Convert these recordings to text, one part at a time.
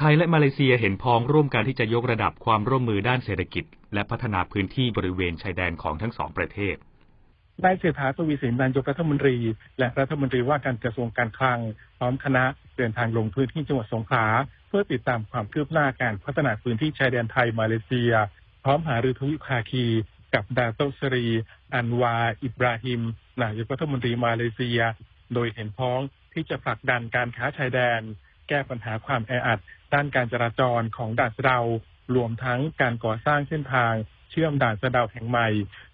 ไทยและมาเลเซียเห็นพ้องร่วมกันที่จะยกระดับความร่วมมือด้านเศรษฐกิจ และพัฒนาพื้นที่บริเวณชายแดนของทั้งสองประเทศนายเศรษฐาทวีสินนายกรัฐมนตรี และรัฐมนตรีว่าการกระทรวงการคลัง พร้อมคณะเดินทางลงพื้นที่จังหวัดสงขลาเพื่อติดตามความคืบหน้าการพัฒนาพื้นที่ชายแดนไทยมาเลเซีย พร้อมหารือทวิภาคี กับดาโตสรี อันวา อิบราฮิมนายกรัฐมนตรีมาเลเซีย โดยเห็นพ้องที่จะผลักดันการค้าชายแดน แก้ปัญหาความแออัด ด้านการจราจรของด่านสะเดารวมทั้งการก่อสร้างเส้นทาง เชื่อมด่านสะเดาแห่งใหม่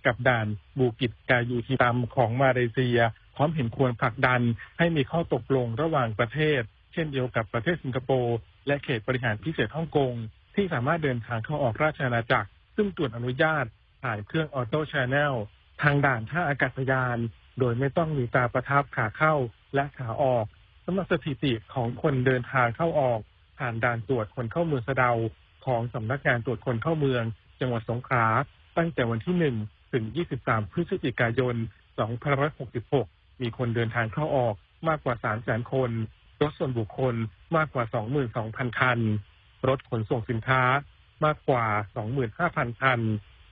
กับด่านบูกิจกายูทีตัมของมาเลเซีย พร้อมเห็นควรผลักดันให้มีข้อตกลงระหว่างประเทศ เช่นเดียวกับประเทศสิงคโปร์และเขตบริหารพิเศษฮ่องกงที่สามารถเดินทางเข้าออกราชอาณาจักร ซึ่งตรวจอนุญาตผ่านเครื่องออโต้ชแนลทางด่านท่าอากาศยาน โดยไม่ต้องมีตาประทับขาเข้าและขาออกำหรับสถิติของคนเดินทางเข้าออก ผ่านด่านตรวจคนเข้าเมืองสะเดาของสำนักงานตรวจคนเข้าเมือง จังหวัดสงขลาตั้งแต่วันที่ 1 ถึง 23 พฤศจิกายน 2566 มีคนเดินทางเข้าออกมากกว่า 300,000 คน รถส่วนบุคคลมากกว่า 22,000 คัน รถขนส่งสินค้ามากกว่า 25,000 คัน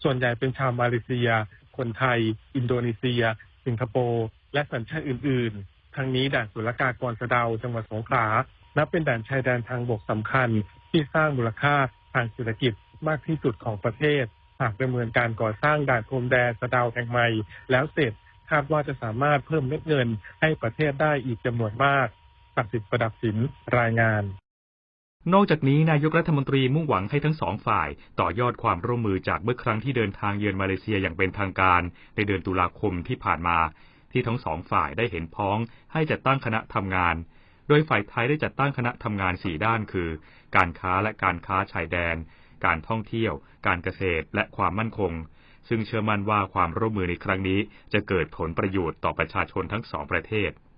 ส่วนใหญ่เป็นชาวมาเลเซีย คนไทย อินโดนีเซีย สิงคโปร์ และสัญชาติอื่น ๆ ทั้งนี้ด่านศุลกากรสะเดาจังหวัดสงขลานับเป็นด่านชายแดนทางบกสำคัญ ที่สร้างมูลค่าทางเศรษฐกิจมากที่สุดของประเทศ หากดำเนินการก่อสร้างด่านพรมแดนสะเดาแห่งใหม่ แล้วเสร็จคาดว่าจะสามารถเพิ่มเม็ดเงินให้ประเทศได้อีกจำนวนมากศัดสิทธิ์ประดับสินรายงานนอกจากนี้นายกรัฐมนตรีมุ่งหวังให้ทั้งสองฝ่าย ต่อยอดความร่วมมือจากเมื่อครั้งที่เดินทางเยือนมาเลเซียอย่างเป็นทางการ ในเดือนตุลาคมที่ผ่านมา ที่ทั้งสองฝ่ายได้เห็นพ้องให้จัดตั้งคณะทำงาน โดยฝ่ายไทยได้จัดตั้งคณะทำงานสี่ด้านคือ การค้าและการค้าชายแดน การท่องเที่ยว การเกษตร และความมั่นคง ซึ่งเชื่อมั่นว่าความร่วมมือในครั้งนี้จะเกิดผลประโยชน์ต่อประชาชนทั้งสองประเทศ